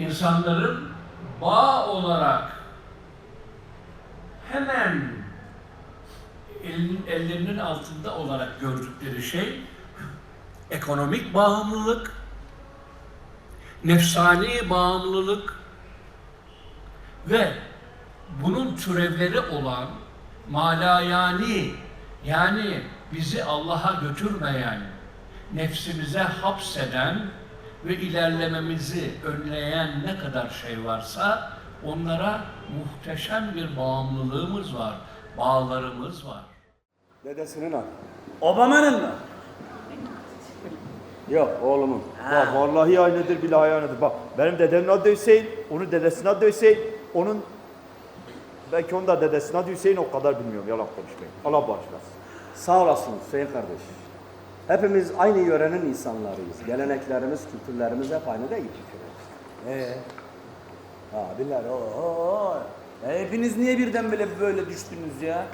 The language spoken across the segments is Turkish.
insanların bağ olarak hemen elin, ellerinin altında olarak gördükleri şey ekonomik bağımlılık, nefsani bağımlılık ve bunun türevleri olan malayani yani bizi Allah'a götürmeyen, nefsimize hapseden ve ilerlememizi önleyen ne kadar şey varsa onlara muhteşem bir bağımlılığımız var, bağlarımız var. Dedesinin adı. Obama'nın mı? Yok oğlumun. Bak vallahi aynıdır billahi aynıdır. Bak benim dedemin adı Hüseyin, onun dedesinin adı Hüseyin, onun belki onun da dedesinin adı Hüseyin o kadar bilmiyorum yalan konuşmayın. Allah bağışlasın. Sağ olasın Hüseyin kardeş. Hepimiz aynı yörenin insanlarıyız. Geleneklerimiz, kültürlerimiz hep aynı değil mi? Ee, abiler o, Hepiniz niye birden böyle böyle düştünüz ya?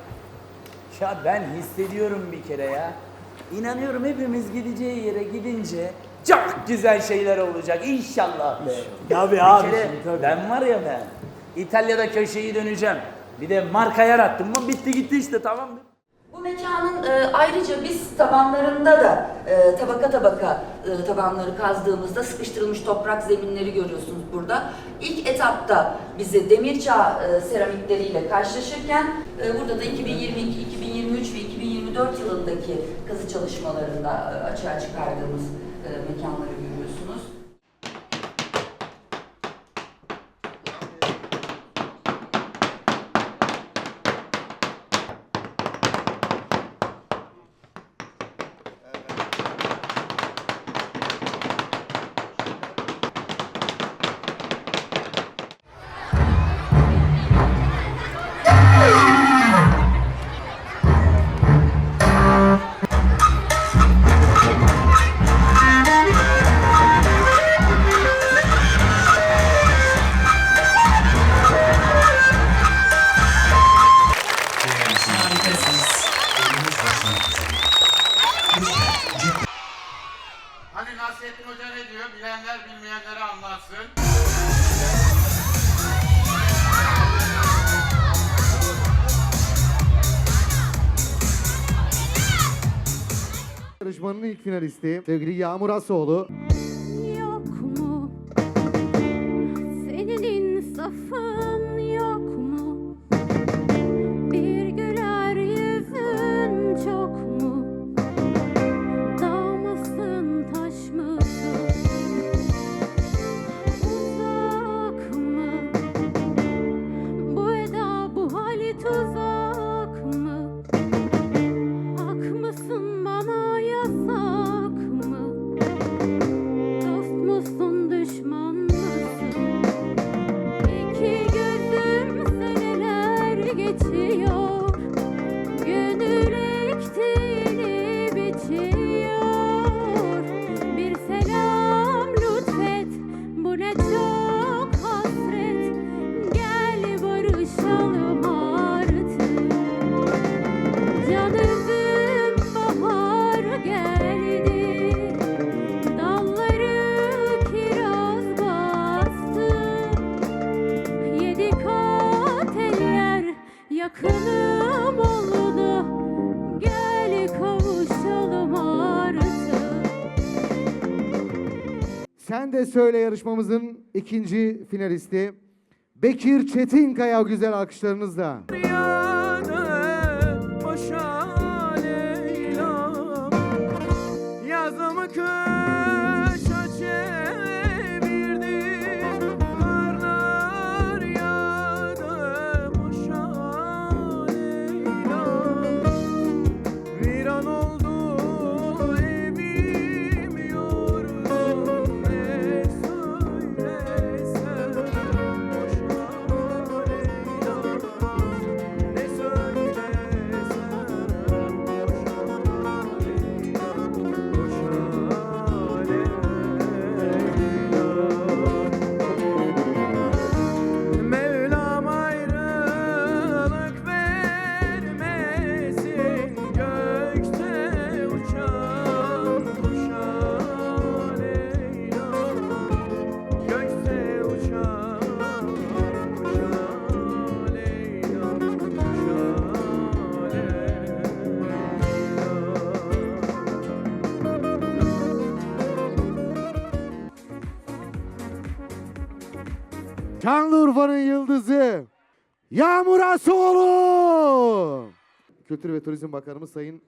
Ya ben hissediyorum bir kere ya. İnanıyorum hepimiz gideceği yere gidince çok güzel şeyler olacak inşallah be. Tabii Bir abi, kere şimdi tabii. ben var ya ben İtalya'da köşeyi döneceğim. Bir de marka yarattım mı bitti gitti işte tamam mı? Bu mekanın e, ayrıca biz tabanlarında da e, tabaka tabaka e, tabanları kazdığımızda sıkıştırılmış toprak zeminleri görüyorsunuz burada. İlk etapta bizi demirçağ e, seramikleriyle karşılaşırken e, burada da 2022, 2023 ve 2024 yılındaki kazı çalışmalarında e, açığa çıkardığımız e, mekanları görüyorsunuz. Bilenler bilmeyenlere anlatsın. Yarışmanın ilk finalisti sevgili Yağmur Asoğlu. Sen de söyle yarışmamızın ikinci finalisti. Bekir Çetinkaya güzel alkışlarınızla. Yazımı Şanlıurfa'nın yıldızı Yağmur Asoğlu. Kültür ve Turizm Bakanımız Sayın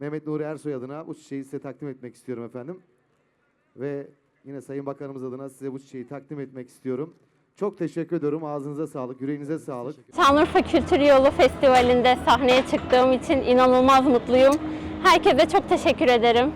Mehmet Nuri Ersoy adına bu çiçeği size takdim etmek istiyorum efendim. Ve yine Sayın Bakanımız adına size bu çiçeği takdim etmek istiyorum. Çok teşekkür ediyorum. Ağzınıza sağlık, yüreğinize sağlık. Şanlıurfa Kültür Yolu Festivali'nde sahneye çıktığım için inanılmaz mutluyum. Herkese çok teşekkür ederim.